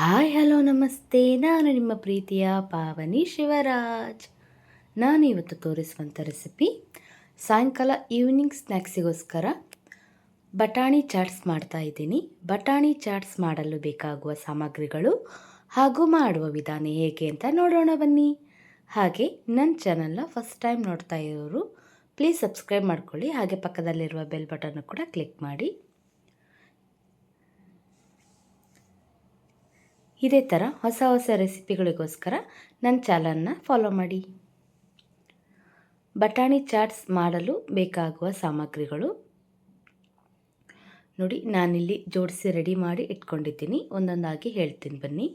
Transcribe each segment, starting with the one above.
Hi, hello, ನಮಸ್ತೆ. ನಾನು ನಿಮ್ಮ ಪ್ರೀತಿಯ ಪಾವನಿ ಶಿವರಾಜ್. ನಾನು ಇವತ್ತು ತೋರಿಸುವಂಥ ರೆಸಿಪಿ ಸಾಯಂಕಾಲ ಈವ್ನಿಂಗ್ ಸ್ನ್ಯಾಕ್ಸಿಗೋಸ್ಕರ ಬಟಾಣಿ ಚಾಟ್ಸ್ ಮಾಡ್ತಾ ಇದ್ದೀನಿ. ಬಟಾಣಿ ಚಾಟ್ಸ್ ಮಾಡಲು ಬೇಕಾಗುವ ಸಾಮಗ್ರಿಗಳು ಹಾಗೂ ಮಾಡುವ ವಿಧಾನ ಹೇಗೆ ಅಂತ ನೋಡೋಣ ಬನ್ನಿ. ಹಾಗೆ ನನ್ನ ಚಾನಲ್ನ ಫಸ್ಟ್ ಟೈಮ್ ನೋಡ್ತಾ ಇರೋರು ಪ್ಲೀಸ್ ಸಬ್ಸ್ಕ್ರೈಬ್ ಮಾಡ್ಕೊಳ್ಳಿ. ಹಾಗೆ ಪಕ್ಕದಲ್ಲಿರುವ ಬೆಲ್ ಬಟನ್ನು ಕೂಡ ಕ್ಲಿಕ್ ಮಾಡಿ. ಇದೇ ಥರ ಹೊಸ ಹೊಸ ರೆಸಿಪಿಗಳಿಗೋಸ್ಕರ ನನ್ನ ಚಾನಲ್ನ ಫಾಲೋ ಮಾಡಿ. ಬಟಾಣಿ ಚಾಟ್ಸ್ ಮಾಡಲು ಬೇಕಾಗುವ ಸಾಮಗ್ರಿಗಳು. ನೋಡಿ, ನಾನಿಲ್ಲಿ ಜೋಡಿಸಿ ರೆಡಿ ಮಾಡಿ ಇಟ್ಕೊಂಡಿದ್ದೀನಿ. ಒಂದೊಂದಾಗಿ ಹೇಳ್ತೀನಿ ಬನ್ನಿ.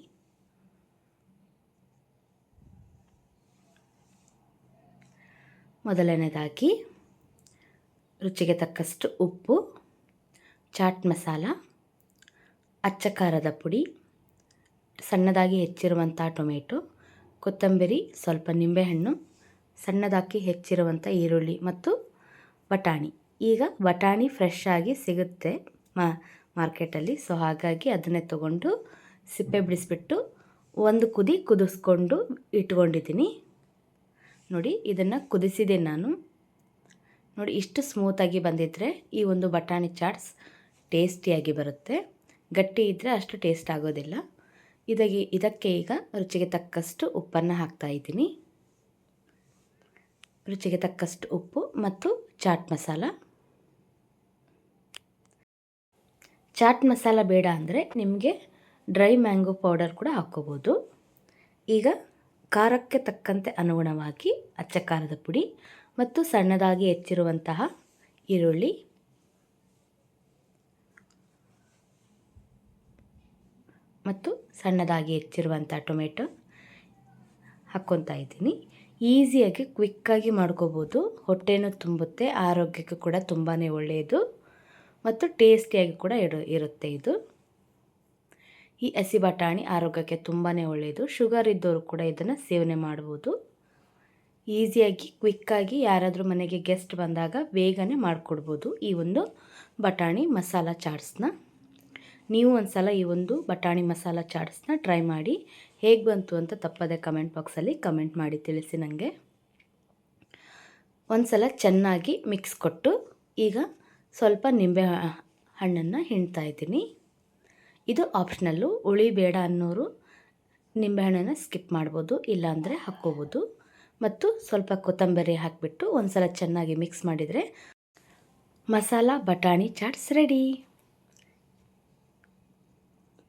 ಮೊದಲನೇದಾಗಿ ರುಚಿಗೆ ತಕ್ಕಷ್ಟು ಉಪ್ಪು, ಚಾಟ್ ಮಸಾಲ, ಅಚ್ಚ ಖಾರದ ಪುಡಿ ಸಣ್ಣದಾಗಿ ಹೆಚ್ಚಿರುವಂಥ ಟೊಮೆಟೊ, ಕೊತ್ತಂಬರಿ, ಸ್ವಲ್ಪ ನಿಂಬೆಹಣ್ಣು ಸಣ್ಣದಾಗಿ ಹೆಚ್ಚಿರುವಂಥ ಈರುಳ್ಳಿ ಮತ್ತು ಬಟಾಣಿ ಈಗ ಬಟಾಣಿ ಫ್ರೆಶ್ ಆಗಿ ಸಿಗುತ್ತೆ ಮಾರ್ಕೆಟಲ್ಲಿ. ಸೊ ಹಾಗಾಗಿ ಅದನ್ನೇ ತೊಗೊಂಡು ಸಿಪ್ಪೆ ಬಿಡಿಸ್ಬಿಟ್ಟು ಒಂದು ಕುದಿ ಕುದಿಸ್ಕೊಂಡು ಇಟ್ಕೊಂಡಿದ್ದೀನಿ. ನೋಡಿ, ಇದನ್ನು ಕುದಿಸಿದೆ ನಾನು. ನೋಡಿ, ಇಷ್ಟು ಸ್ಮೂತಾಗಿ ಬಂದಿದ್ದರೆ ಈ ಒಂದು ಬಟಾಣಿ ಚಾಟ್ಸ್ ಟೇಸ್ಟಿಯಾಗಿ ಬರುತ್ತೆ. ಗಟ್ಟಿ ಇದ್ದರೆ ಅಷ್ಟು ಟೇಸ್ಟ್ ಆಗೋದಿಲ್ಲ. ಇದಾಗಿ ಇದಕ್ಕೆ ಈಗ ರುಚಿಗೆ ತಕ್ಕಷ್ಟು ಉಪ್ಪನ್ನು ಹಾಕ್ತಾ ಇದ್ದೀನಿ. ರುಚಿಗೆ ತಕ್ಕಷ್ಟು ಉಪ್ಪು ಮತ್ತು ಚಾಟ್ ಮಸಾಲ. ಚಾಟ್ ಮಸಾಲ ಬೇಡ ಅಂದರೆ ನಿಮಗೆ ಡ್ರೈ ಮ್ಯಾಂಗೋ ಪೌಡರ್ ಕೂಡ ಹಾಕ್ಕೋಬೋದು. ಈಗ ಖಾರಕ್ಕೆ ತಕ್ಕಂತೆ ಅನುಗುಣವಾಗಿ ಅಚ್ಚ ಖಾರದ ಪುಡಿ ಮತ್ತು ಸಣ್ಣದಾಗಿ ಹೆಚ್ಚಿರುವಂತಹ ಈರುಳ್ಳಿ ಮತ್ತು ಸಣ್ಣದಾಗಿ ಹೆಚ್ಚಿರುವಂಥ ಟೊಮೆಟೊ ಹಾಕ್ಕೊತಾ ಇದ್ದೀನಿ. ಈಸಿಯಾಗಿ ಕ್ವಿಕ್ಕಾಗಿ ಮಾಡ್ಕೋಬೋದು. ಹೊಟ್ಟೆನೂ ತುಂಬುತ್ತೆ, ಆರೋಗ್ಯಕ್ಕೂ ಕೂಡ ತುಂಬಾ ಒಳ್ಳೆಯದು ಮತ್ತು ಟೇಸ್ಟಿಯಾಗಿ ಕೂಡ ಇಡು ಇರುತ್ತೆ ಇದು. ಈ ಹಸಿ ಬಟಾಣಿ ಆರೋಗ್ಯಕ್ಕೆ ತುಂಬಾ ಒಳ್ಳೆಯದು. ಶುಗರ್ ಇದ್ದವರು ಕೂಡ ಇದನ್ನು ಸೇವನೆ ಮಾಡ್ಬೋದು. ಈಸಿಯಾಗಿ ಕ್ವಿಕ್ಕಾಗಿ ಯಾರಾದರೂ ಮನೆಗೆ ಗೆಸ್ಟ್ ಬಂದಾಗ ಬೇಗನೆ ಮಾಡಿಕೊಡ್ಬೋದು ಈ ಒಂದು ಬಟಾಣಿ ಮಸಾಲ ಚಾಟ್ಸ್ನ. ನೀವು ಒಂದು ಸಲ ಈ ಒಂದು ಬಟಾಣಿ ಮಸಾಲ ಚಾಟ್ಸ್ನ ಟ್ರೈ ಮಾಡಿ. ಹೇಗೆ ಬಂತು ಅಂತ ತಪ್ಪದೆ ಕಮೆಂಟ್ ಬಾಕ್ಸಲ್ಲಿ ಕಮೆಂಟ್ ಮಾಡಿ ತಿಳಿಸಿ ನನಗೆ ಒಂದು ಸಲ ಚೆನ್ನಾಗಿ ಮಿಕ್ಸ್ ಕೊಟ್ಟು ಈಗ ಸ್ವಲ್ಪ ನಿಂಬೆ ಹಣ್ಣನ್ನು ಹಿಂಡ್ತಾ ಇದ್ದೀನಿ. ಇದು ಆಪ್ಷನಲ್ಲು ಉಳಿ ಬೇಡ ಅನ್ನೋರು ನಿಂಬೆಹಣ್ಣನ್ನು ಸ್ಕಿಪ್ ಮಾಡ್ಬೋದು, ಇಲ್ಲಾಂದರೆ ಹಾಕ್ಕೋಬೋದು. ಮತ್ತು ಸ್ವಲ್ಪ ಕೊತ್ತಂಬರಿ ಹಾಕಿಬಿಟ್ಟು ಒಂದು ಸಲ ಚೆನ್ನಾಗಿ ಮಿಕ್ಸ್ ಮಾಡಿದರೆ ಮಸಾಲ ಬಟಾಣಿ ಚಾಟ್ಸ್ ರೆಡಿ.